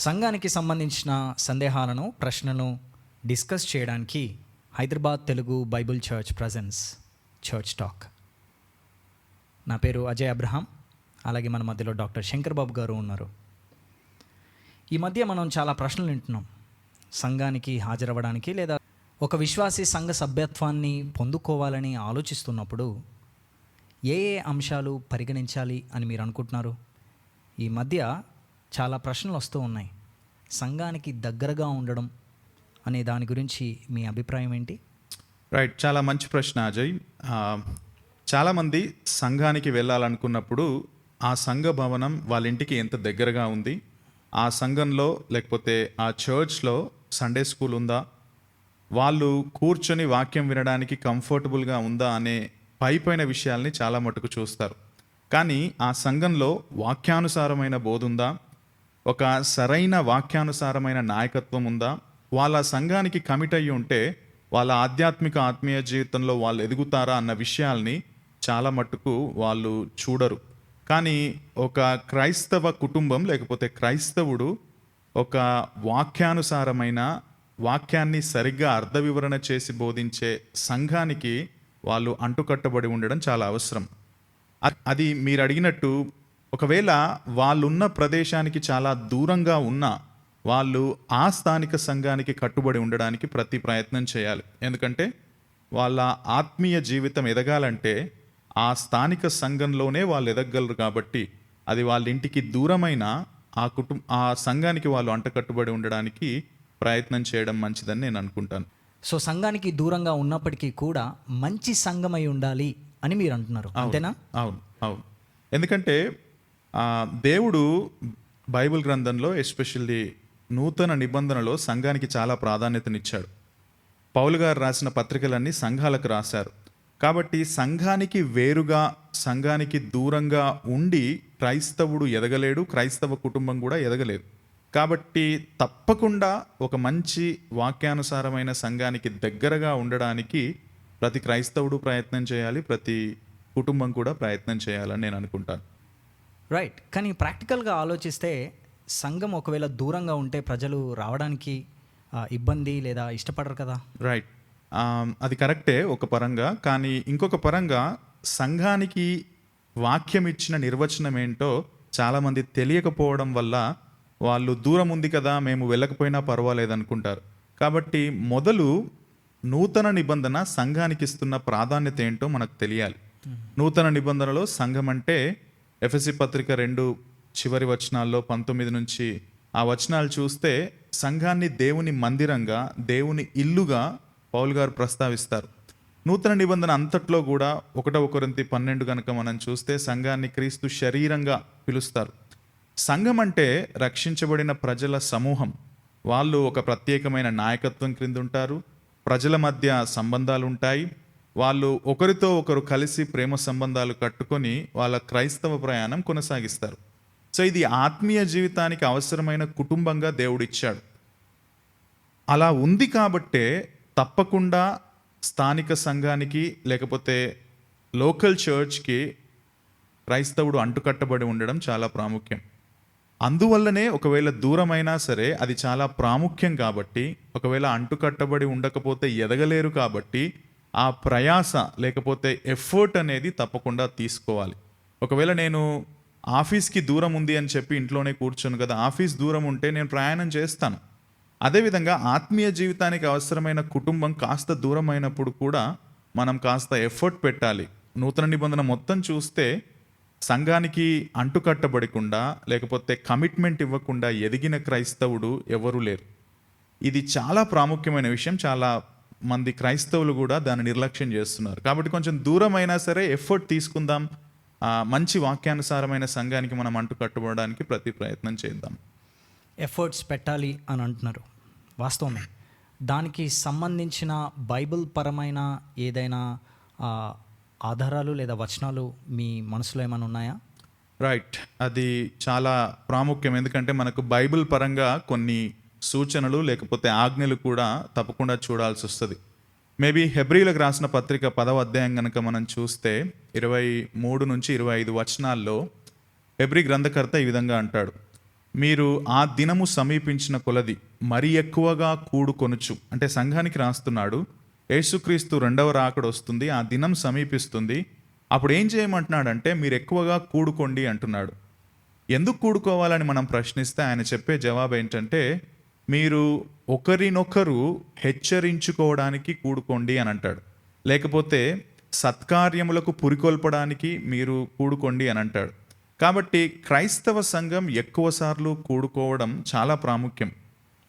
సంఘానికి సంబంధించిన సందేహాలను ప్రశ్నలను డిస్కస్ చేయడానికి Hyderabad Telugu Bible church presence church talk. నా పేరు అజయ్ అబ్రహాం. అలాగే మన మధ్యలో డాక్టర్ శంకర్ బాబు గారు ఉన్నారు. ఈ మధ్య మనం చాలా ప్రశ్నలు వింటున్నాం. సంఘానికి హాజరవ్వడానికి లేదా ఒక విశ్వాసీ సంఘ సభ్యత్వాన్ని పొందుకోవాలని ఆలోచిస్తున్నప్పుడు ఏ ఏ అంశాలు పరిగణించాలి అని మీరు అనుకుంటున్నారు? ఈ మధ్య చాలా ప్రశ్నలు వస్తూ ఉన్నాయి. సంఘానికి దగ్గరగా ఉండడం అనే దాని గురించి మీ అభిప్రాయం ఏంటి? రైట్ చాలా మంచి ప్రశ్న అజయ్. చాలామంది సంఘానికి వెళ్ళాలనుకున్నప్పుడు ఆ సంఘ భవనం వాళ్ళ ఇంటికి ఎంత దగ్గరగా ఉంది? ఆ సంఘంలో లేకపోతే ఆ చర్చ్లో సండే స్కూల్ ఉందా? వాళ్ళు కూర్చొని వాక్యం వినడానికి కంఫర్టబుల్గా ఉందా అనే పైపైన విషయాల్ని చాలా మటుకు చూస్తారు. కానీ ఆ సంఘంలో వాక్యానుసారమైన బోధుందా ఒక సరైన వాక్యానుసారమైన నాయకత్వం ఉందా? వాళ్ళ సంఘానికి కమిట్ అయ్యి ఉంటే వాళ్ళ ఆధ్యాత్మిక ఆత్మీయ జీవితంలో వాళ్ళు ఎదుగుతారా అన్న విషయాల్ని చాలా మట్టుకు వాళ్ళు చూడరు. కానీ ఒక క్రైస్తవ కుటుంబం లేకపోతే క్రైస్తవుడు ఒక వాక్యానుసారమైన వాక్యాన్ని సరిగ్గా అర్థ వివరణ చేసి బోధించే సంఘానికి వాళ్ళు అంటుకట్టబడి ఉండడం చాలా అవసరం. అది మీరు అడిగినట్టు ఒకవేళ వాళ్ళున్న ప్రదేశానికి చాలా దూరంగా ఉన్నా వాళ్ళు ఆ స్థానిక సంఘానికి కట్టుబడి ఉండడానికి ప్రతి ప్రయత్నం చేయాలి. ఎందుకంటే వాళ్ళ ఆత్మీయ జీవితం ఎదగాలంటే ఆ స్థానిక సంఘంలోనే వాళ్ళు ఎదగలరు కాబట్టి అది వాళ్ళ ఇంటికి దూరమైన ఆ కుటుంబ ఆ సంఘానికి వాళ్ళు అంటకట్టుబడి ఉండడానికి ప్రయత్నం చేయడం మంచిదని నేను అనుకుంటాను. సో సంఘానికి దూరంగా ఉన్నప్పటికీ కూడా మంచి సంఘమై ఉండాలి అని మీరు అంటున్నారు. అంతేనా? అవును. అవును. ఎందుకంటే దేవుడు బైబిల్ గ్రంథంలో ఎస్పెషల్లీ నూతన నిబంధనలో సంఘానికి చాలా ప్రాధాన్యతనిచ్చాడు. పౌలు గారు రాసిన పత్రికలన్నీ సంఘాలకు రాశారు. కాబట్టి సంఘానికి వేరుగా సంఘానికి దూరంగా ఉండి క్రైస్తవుడు ఎదగలేడు క్రైస్తవ కుటుంబం కూడా ఎదగలేదు. కాబట్టి తప్పకుండా ఒక మంచి వాక్యానుసారమైన సంఘానికి దగ్గరగా ఉండడానికి ప్రతి క్రైస్తవుడు ప్రయత్నం చేయాలి ప్రతి కుటుంబం కూడా ప్రయత్నం చేయాలని నేను అనుకుంటాను. రైట్ కానీ ప్రాక్టికల్గా ఆలోచిస్తే సంఘం ఒకవేళ దూరంగా ఉంటే ప్రజలు రావడానికి ఇబ్బంది లేదా ఇష్టపడరు కదా? రైట్ అది కరెక్టే ఒక పరంగా. కానీ ఇంకొక పరంగా సంఘానికి వాక్యం ఇచ్చిన నిర్వచనం ఏంటో చాలామంది తెలియకపోవడం వల్ల వాళ్ళు దూరం ఉంది కదా మేము వెళ్ళకపోయినా పర్వాలేదు అనుకుంటారు. కాబట్టి మొదలు నూతన నిబంధన సంఘానికి ఇస్తున్న ప్రాధాన్యత ఏంటో మనకు తెలియాలి. నూతన నిబంధనలో సంఘం అంటే ఎఫ్ఎస్సి పత్రిక రెండు చివరి వచనాల్లో పంతొమ్మిది నుంచి ఆ వచనాలు చూస్తే సంఘాన్ని దేవుని మందిరంగా దేవుని ఇల్లుగా పౌల్ గారు ప్రస్తావిస్తారు. నూతన నిబంధన అంతట్లో కూడా ఒకటో ఒకరింతి పన్నెండు కనుక మనం చూస్తే సంఘాన్ని క్రీస్తు శరీరంగా పిలుస్తారు. సంఘం అంటే రక్షించబడిన ప్రజల సమూహం. వాళ్ళు ఒక ప్రత్యేకమైన నాయకత్వం క్రింద ఉంటారు ప్రజల మధ్య సంబంధాలు ఉంటాయి వాళ్ళు ఒకరితో ఒకరు కలిసి ప్రేమ సంబంధాలు కట్టుకొని వాళ్ళ క్రైస్తవ ప్రయాణం కొనసాగిస్తారు. సో ఇది ఆత్మీయ జీవితానికి అవసరమైన కుటుంబంగా దేవుడిచ్చాడు. అలా ఉంది కాబట్టే తప్పకుండా స్థానిక సంఘానికి లేకపోతే లోకల్ చర్చ్కి క్రైస్తవుడు అంటుకట్టబడి ఉండడం చాలా ప్రాముఖ్యం. అందువల్లనే ఒకవేళ దూరమైనా సరే అది చాలా ప్రాముఖ్యం కాబట్టి ఒకవేళ అంటుకట్టబడి ఉండకపోతే ఎదగలేరు కాబట్టి ఆ ప్రయాస లేకపోతే ఎఫర్ట్ అనేది తప్పకుండా తీసుకోవాలి. ఒకవేళ నేను ఆఫీస్కి దూరం ఉంది అని చెప్పి ఇంట్లోనే కూర్చోను కదా ఆఫీస్ దూరం ఉంటే నేను ప్రయాణం చేస్తాను. అదేవిధంగా ఆత్మీయ జీవితానికి అవసరమైన కుటుంబం కాస్త దూరం అయినప్పుడు కూడా మనం కాస్త ఎఫర్ట్ పెట్టాలి. నూతన నిబంధన మొత్తం చూస్తే సంఘానికి అంటుకట్టబడకుండా లేకపోతే కమిట్మెంట్ ఇవ్వకుండా ఎదిగిన క్రైస్తవుడు ఎవరూ లేరు. ఇది చాలా ప్రాముఖ్యమైన విషయం చాలా మంది క్రైస్తవులు కూడా దాన్ని నిర్లక్ష్యం చేస్తున్నారు. కాబట్టి కొంచెం దూరం అయినా సరే ఎఫర్ట్ తీసుకుందాం. మంచి వాక్యానుసారమైన సంఘానికి మనం అంటుకట్టుబడడానికి ప్రతి ప్రయత్నం చేద్దాం. ఎఫర్ట్స్ పెట్టాలి అని అంటున్నారు. వాస్తవమే. దానికి సంబంధించిన బైబిల్ పరమైన ఏదైనా ఆధారాలు లేదా వచనాలు మీ మనసులో ఏమైనా ఉన్నాయా? రైట్. అది చాలా ప్రాముఖ్యం. ఎందుకంటే మనకు బైబిల్ పరంగా కొన్ని సూచనలు లేకపోతే ఆజ్ఞలు కూడా తప్పకుండా చూడాల్సి వస్తుంది. మేబీ హెబ్రిలకు రాసిన పత్రిక పదవ అధ్యాయం కనుక మనం చూస్తే ఇరవై మూడు నుంచి ఇరవై ఐదు వచనాల్లో హెబ్రి గ్రంథకర్త ఈ విధంగా అంటాడు. మీరు ఆ దినము సమీపించిన కొలది మరి ఎక్కువగా కూడుకొనుచు అంటే సంఘానికి రాస్తున్నాడు యేసుక్రీస్తు రెండవ రాకడ వస్తుంది ఆ దినం సమీపిస్తుంది. అప్పుడు ఏం చేయమంటున్నాడంటే మీరు ఎక్కువగా కూడుకోండి అంటున్నాడు. ఎందుకు కూడుకోవాలని మనం ప్రశ్నిస్తే ఆయన చెప్పే జవాబు ఏంటంటే మీరు ఒకరినొకరు హెచ్చరించుకోవడానికి కూడుకోండి అని అంటాడు. లేకపోతే సత్కార్యములకు పురికొల్పడానికి మీరు కూడుకోండి అని అంటాడు. కాబట్టి క్రైస్తవ సంఘం ఎక్కువసార్లు కూడుకోవడం చాలా ప్రాముఖ్యం.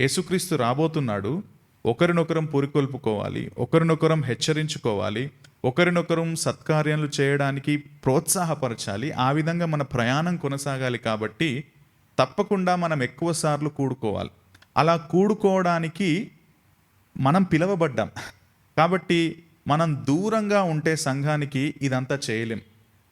యేసుక్రీస్తు రాబోతున్నాడు. ఒకరినొకరం పురికొల్పుకోవాలి ఒకరినొకరం హెచ్చరించుకోవాలి ఒకరినొకరం సత్కార్యాలు చేయడానికి ప్రోత్సాహపరచాలి ఆ విధంగా మన ప్రయాణం కొనసాగాలి కాబట్టి తప్పకుండా మనం ఎక్కువ సార్లు కూడుకోవాలి. అలా కూడుకోవడానికి మనం పిలవబడ్డాం. కాబట్టి మనం దూరంగా ఉంటే సంఘానికి ఇదంతా చేయలేం.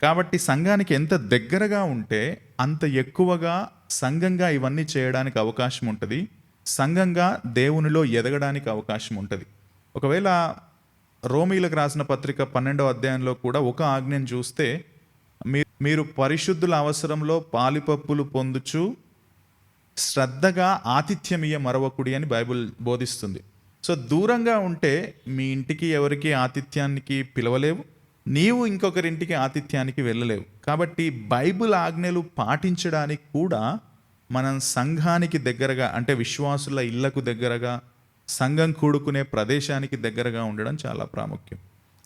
కాబట్టి సంఘానికి ఎంత దగ్గరగా ఉంటే అంత ఎక్కువగా సంఘంగా ఇవన్నీ చేయడానికి అవకాశం ఉంటుంది. సంఘంగా దేవునిలో ఎదగడానికి అవకాశం ఉంటుంది. ఒకవేళ రోమీలకు రాసిన పత్రిక పన్నెండవ అధ్యాయంలో కూడా ఒక ఆజ్ఞను చూస్తే మీ- మీరు పరిశుద్ధుల అవసరంలో పాలిపప్పులు పొందుచు శ్రద్ధగా ఆతిథ్యమియ మరవకుడి అని బైబిల్ బోధిస్తుంది. సో దూరంగా ఉంటే మీ ఇంటికి ఎవరికి ఆతిథ్యానికి పిలవలేవు. నీవు ఇంకొకరింటికి ఆతిథ్యానికి వెళ్ళలేవు. కాబట్టి బైబిల్ ఆజ్ఞలు పాటించడానికి కూడా మనం సంఘానికి దగ్గరగా అంటే విశ్వాసుల ఇళ్ళకు దగ్గరగా సంఘం కూడుకునే ప్రదేశానికి దగ్గరగా ఉండడం చాలా ప్రాముఖ్యం.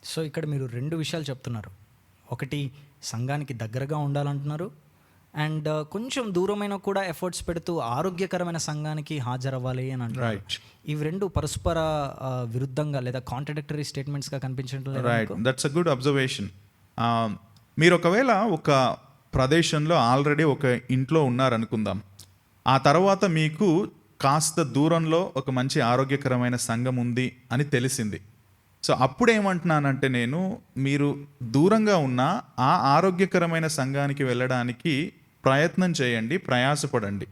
సో ఇక్కడ మీరు రెండు విషయాలు చెప్తున్నారు. ఒకటి సంఘానికి దగ్గరగా ఉండాలంటున్నారు. అండ్ కొంచెం దూరమైన కూడా ఎఫర్ట్స్ పెడుతూ ఆరోగ్యకరమైన సంఘానికి హాజరవ్వాలి అని రైట్ ఇవి రెండు పరస్పర ఆ, విరుద్ధంగా లేదా కాంట్రడిక్టరీ స్టేట్మెంట్స్గా కనిపించడం right that's a good observation మీరు ఒకవేళ ఒక ప్రదేశంలో ఆల్రెడీ ఒక ఇంట్లో ఉన్నారనుకుందాం. ఆ తర్వాత మీకు కాస్త దూరంలో ఒక మంచి ఆరోగ్యకరమైన సంఘం ఉంది అని తెలిసింది. సో అప్పుడు ఏమంటున్నానంటే నేను మీరు దూరంగా ఉన్న ఆ ఆరోగ్యకరమైన సంఘానికి వెళ్ళడానికి ప్రయత్నం చేయండి ప్రయాసపడండి.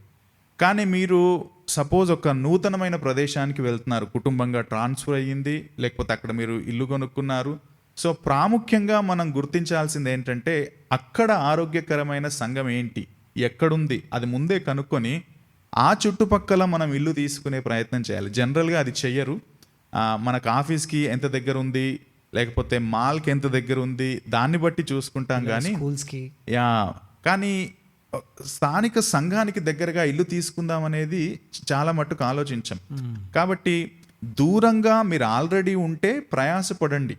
కానీ మీరు సపోజ్ ఒక నూతనమైన ప్రదేశానికి వెళ్తున్నారు కుటుంబంగా ట్రాన్స్ఫర్ అయ్యింది లేకపోతే అక్కడ మీరు ఇల్లు కొనుక్కున్నారు. సో ప్రాముఖ్యంగా మనం గుర్తించాల్సింది ఏంటంటే అక్కడ ఆరోగ్యకరమైన సంఘం ఏంటి ఎక్కడుంది అది ముందే కనుక్కొని ఆ చుట్టుపక్కల మనం ఇల్లు తీసుకునే ప్రయత్నం చేయాలి. జనరల్గా అది చెయ్యరు. మనకు ఆఫీస్కి ఎంత దగ్గర ఉంది లేకపోతే మాల్కి ఎంత దగ్గర ఉంది దాన్ని బట్టి చూసుకుంటాం కానీ యా కానీ స్థానిక సంఘానికి దగ్గరగా ఇల్లు తీసుకుందాం అనేది చాలా మట్టుకు ఆలోచించాం. కాబట్టి దూరంగా మీరు ఆల్రెడీ ఉంటే ప్రయాసపడండి.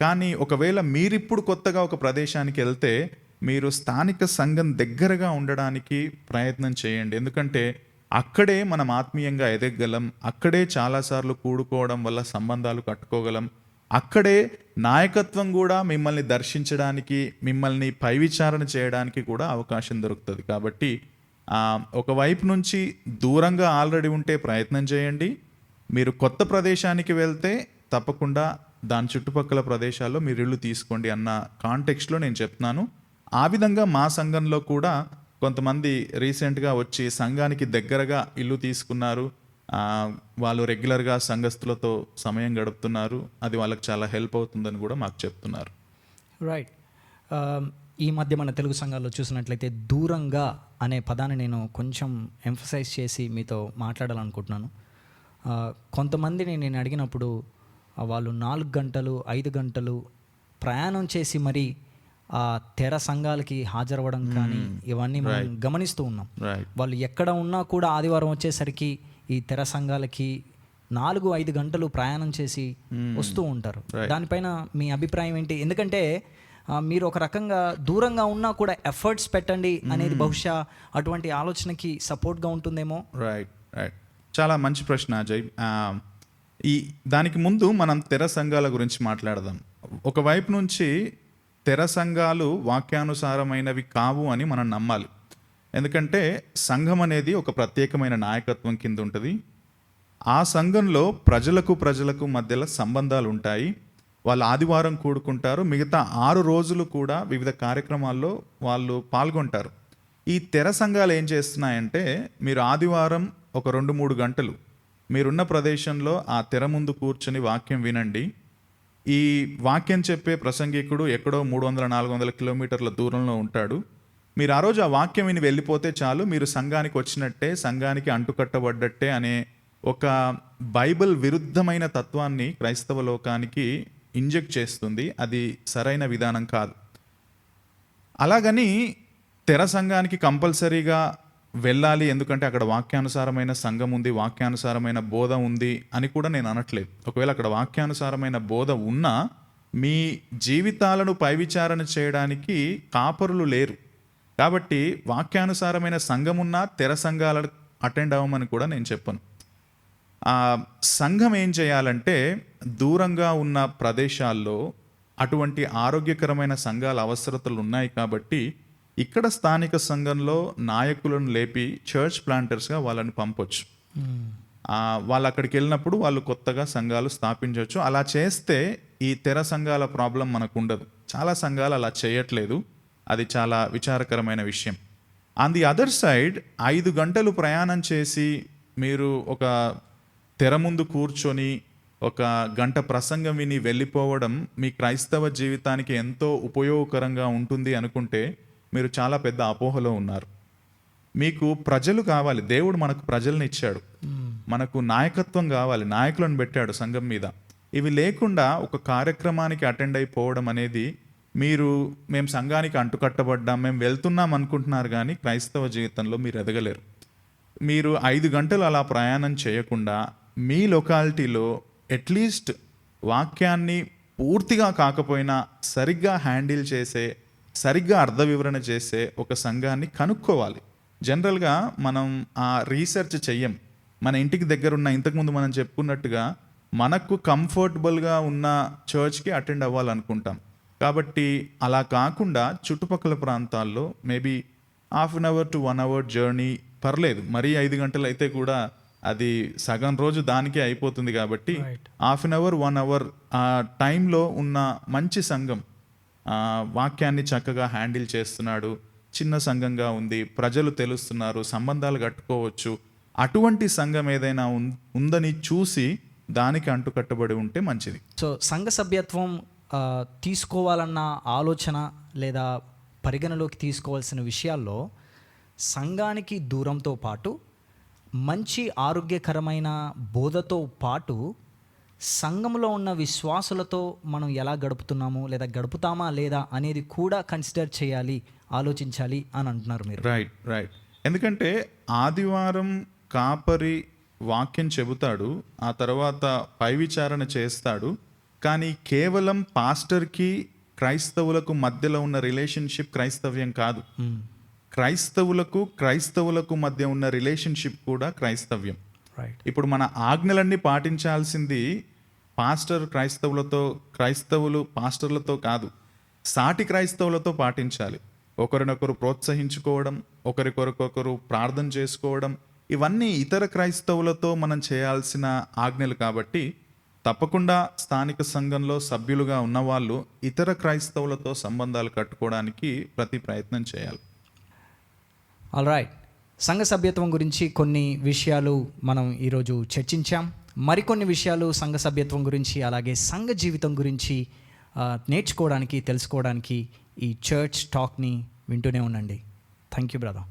కానీ ఒకవేళ మీరిప్పుడు కొత్తగా ఒక ప్రదేశానికి వెళ్తే మీరు స్థానిక సంఘం దగ్గరగా ఉండడానికి ప్రయత్నం చేయండి. ఎందుకంటే అక్కడే మనం ఆత్మీయంగా ఎదగగలం. అక్కడే చాలాసార్లు కూడుకోవడం వల్ల సంబంధాలు కట్టుకోగలం. అక్కడే నాయకత్వం కూడా మిమ్మల్ని దర్శించడానికి మిమ్మల్ని పై విచారణ చేయడానికి కూడా అవకాశం దొరుకుతుంది. కాబట్టి ఒకవైపు నుంచి దూరంగా ఆల్రెడీ ఉంటే ప్రయత్నం చేయండి. మీరు కొత్త ప్రదేశానికి వెళ్తే తప్పకుండా దాని చుట్టుపక్కల ప్రదేశాల్లో మీరు ఇల్లు తీసుకోండి అన్న కాంటెక్స్ట్లో నేను చెప్తున్నాను. ఆ విధంగా మా సంఘంలో కూడా కొంతమంది రీసెంట్గా వచ్చి సంఘానికి దగ్గరగా ఇల్లు తీసుకున్నారు. వాళ్ళు రెగ్యులర్గా సంఘస్థులతో సమయం గడుపుతున్నారు. అది వాళ్ళకి చాలా హెల్ప్ అవుతుందని కూడా మాకు చెప్తున్నారు. రైట్ ఈ మధ్య మన తెలుగు సంఘాల్లో చూసినట్లయితే దూరంగా అనే పదాన్ని నేను కొంచెం ఎంఫసైజ్ చేసి మీతో మాట్లాడాలనుకుంటున్నాను. కొంతమందిని నేను అడిగినప్పుడు వాళ్ళు నాలుగు గంటలు ఐదు గంటలు ప్రయాణం చేసి మరి ఆ తెర సంఘాలకి హాజరవ్వడం కానీ ఇవన్నీ మనం గమనిస్తూ ఉన్నాం. వాళ్ళు ఎక్కడ ఉన్నా కూడా ఆదివారం వచ్చేసరికి ఈ తెర సంఘాలకి నాలుగు ఐదు గంటలు ప్రయాణం చేసి వస్తూ ఉంటారు. దానిపైన మీ అభిప్రాయం ఏంటి? ఎందుకంటే మీరు ఒక రకంగా దూరంగా ఉన్నా కూడా ఎఫర్ట్స్ పెట్టండి అనేది బహుశా అటువంటి ఆలోచనకి సపోర్ట్గా ఉంటుందేమో? రైట్ రైట్ చాలా మంచి ప్రశ్న అజయ్. ఈ దానికి ముందు మనం తెర సంఘాల గురించి మాట్లాడదాం. ఒకవైపు నుంచి తెర సంఘాలు వాక్యానుసారమైనవి కావు అని మనం నమ్మాలి. ఎందుకంటే సంఘం అనేది ఒక ప్రత్యేకమైన నాయకత్వం కింద ఉంటుంది. ఆ సంఘంలో ప్రజలకు ప్రజలకు మధ్యలో సంబంధాలు ఉంటాయి. వాళ్ళు ఆదివారం కూడుకుంటారు. మిగతా ఆరు రోజులు కూడా వివిధ కార్యక్రమాల్లో వాళ్ళు పాల్గొంటారు. ఈ తెర సంఘాలు ఏం చేస్తున్నాయంటే మీరు ఆదివారం ఒక రెండు మూడు గంటలు మీరున్న ప్రదేశంలో ఆ తెర ముందు కూర్చొని వాక్యం వినండి. ఈ వాక్యం చెప్పే ప్రసంగికుడు ఎక్కడో మూడు వందల నాలుగు వందల కిలోమీటర్ల దూరంలో ఉంటాడు. మీరు ఆ రోజు ఆ వాక్యం విని వెళ్ళిపోతే చాలు మీరు సంఘానికి వచ్చినట్టే సంఘానికి అంటుకట్టబడ్డట్టే అనే ఒక బైబిల్ విరుద్ధమైన తత్వాన్ని క్రైస్తవ లోకానికి ఇంజెక్ట్ చేస్తుంది. అది సరైన విధానం కాదు. అలాగని తెర సంఘానికి కంపల్సరీగా వెళ్ళాలి ఎందుకంటే అక్కడ వాక్యానుసారమైన సంఘం ఉంది వాక్యానుసారమైన బోధ ఉంది అని కూడా నేను అనట్లేదు. ఒకవేళ అక్కడ వాక్యానుసారమైన బోధ ఉన్నా మీ జీవితాలను పైవిచారణ చేయడానికి కాపరులు లేరు. కాబట్టి వాక్యానుసారమైన సంఘం ఉన్నా తెర సంఘాలను అటెండ్ అవ్వమని కూడా నేను చెప్పను. ఆ సంఘం ఏం చేయాలంటే దూరంగా ఉన్న ప్రదేశాల్లో అటువంటి ఆరోగ్యకరమైన సంఘాల అవసరతలు ఉన్నాయి కాబట్టి ఇక్కడ స్థానిక సంఘంలో నాయకులను లేపి చర్చ్ ప్లాంటర్స్గా వాళ్ళని పంపొచ్చు. వాళ్ళు అక్కడికి వెళ్ళినప్పుడు వాళ్ళు కొత్తగా సంఘాలు స్థాపించవచ్చు అలా చేస్తే ఈ తెర సంఘాల ప్రాబ్లం మనకు ఉండదు. చాలా సంఘాలు అలా చేయట్లేదు. అది చాలా విచారకరమైన విషయం. ఆన్ ది అదర్ సైడ్ ఐదు గంటలు ప్రయాణం చేసి మీరు ఒక తెర ముందు కూర్చొని ఒక గంట ప్రసంగం విని వెళ్ళిపోవడం మీ క్రైస్తవ జీవితానికి ఎంతో ఉపయోగకరంగా ఉంటుంది అనుకుంటే మీరు చాలా పెద్ద అపోహలో ఉన్నారు. మీకు ప్రజలు కావాలి. దేవుడు మనకు ప్రజల్ని ఇచ్చాడు. మనకు నాయకత్వం కావాలి. నాయకులను పెట్టాడు సంఘం మీద. ఇవి లేకుండా ఒక కార్యక్రమానికి అటెండ్ అయిపోవడం అనేది మీరు మేము సంఘానికి అంటుకట్టబడ్డాం మేము వెళ్తున్నాం అనుకుంటున్నారు కానీ క్రైస్తవ జీవితంలో మీరు ఎదగలేరు. మీరు ఐదు గంటలు అలా ప్రయాణం చేయకుండా మీ లొకాలిటీలో అట్లీస్ట్ వాక్యాన్ని పూర్తిగా కాకపోయినా సరిగ్గా హ్యాండిల్ చేసే సరిగ్గా అర్థ వివరణ చేసే ఒక సంఘాన్ని కనుక్కోవాలి. జనరల్గా మనం ఆ రీసెర్చ్ చెయ్యం. మన ఇంటికి దగ్గర ఉన్న ఇంతకుముందు మనం చెప్పుకున్నట్టుగా మనకు కంఫర్టబుల్గా ఉన్న చర్చ్కి అటెండ్ అవ్వాలనుకుంటాం. కాబట్టి అలా కాకుండా చుట్టుపక్కల ప్రాంతాల్లో maybe half an hour to one hour journey పర్లేదు. మరీ ఐదు గంటలు అయితే కూడా అది సగం రోజు దానికే అయిపోతుంది కాబట్టి half an hour one hour ఆ టైంలో ఉన్న మంచి సంఘం ఆ, వాక్యాన్ని చక్కగా హ్యాండిల్ చేస్తున్నాడు. చిన్న సంఘంగా ఉంది ప్రజలు తెలుస్తున్నారు సంబంధాలు కట్టుకోవచ్చు. అటువంటి సంఘం ఏదైనా ఉందని చూసి దానికి అంటుకట్టబడి ఉంటే మంచిది. సో సంఘ సభ్యత్వం తీసుకోవాలన్న ఆలోచన లేదా పరిగణలోకి తీసుకోవాల్సిన విషయాల్లో సంఘానికి దూరంతో పాటు మంచి ఆరోగ్యకరమైన బోధతో పాటు సంఘంలో ఉన్న విశ్వాసులతో మనం ఎలా గడుపుతున్నాము లేదా గడుపుతామా లేదా అనేది కూడా కన్సిడర్ చేయాలి ఆలోచించాలి అని అంటున్నారు మీరు. రైట్ రైట్ ఎందుకంటే ఆదివారం కాపరి వాక్యం చెబుతాడు ఆ తర్వాత పై విచారణ చేస్తాడు కానీ కేవలం పాస్టర్కి క్రైస్తవులకు మధ్యలో ఉన్న రిలేషన్షిప్ క్రైస్తవ్యం కాదు. క్రైస్తవులకు క్రైస్తవులకు మధ్య ఉన్న రిలేషన్షిప్ కూడా క్రైస్తవ్యం. రైట్ ఇప్పుడు మన ఆజ్ఞలన్నీ పాటించాల్సింది పాస్టర్ క్రైస్తవులతో క్రైస్తవులు పాస్టర్లతో కాదు. సాటి క్రైస్తవులతో పాటించాలి. ఒకరినొకరు ప్రోత్సహించుకోవడం ఒకరికొరకొకరు ప్రార్థన చేసుకోవడం ఇవన్నీ ఇతర క్రైస్తవులతో మనం చేయాల్సిన ఆజ్ఞలు కాబట్టి తప్పకుండా స్థానిక సంఘంలో సభ్యులుగా ఉన్నవాళ్ళు ఇతర క్రైస్తవులతో సంబంధాలు కట్టుకోవడానికి ప్రతి ప్రయత్నం చేయాలి. ఆల్ రైట్ సంఘ సభ్యత్వం గురించి కొన్ని విషయాలు మనం ఈరోజు చర్చించాం. మరికొన్ని విషయాలు సంఘ సభ్యత్వం గురించి అలాగే సంఘ జీవితం గురించి నేర్చుకోవడానికి తెలుసుకోవడానికి ఈ చర్చ్ టాక్ని వింటూనే ఉండండి. Thank you brother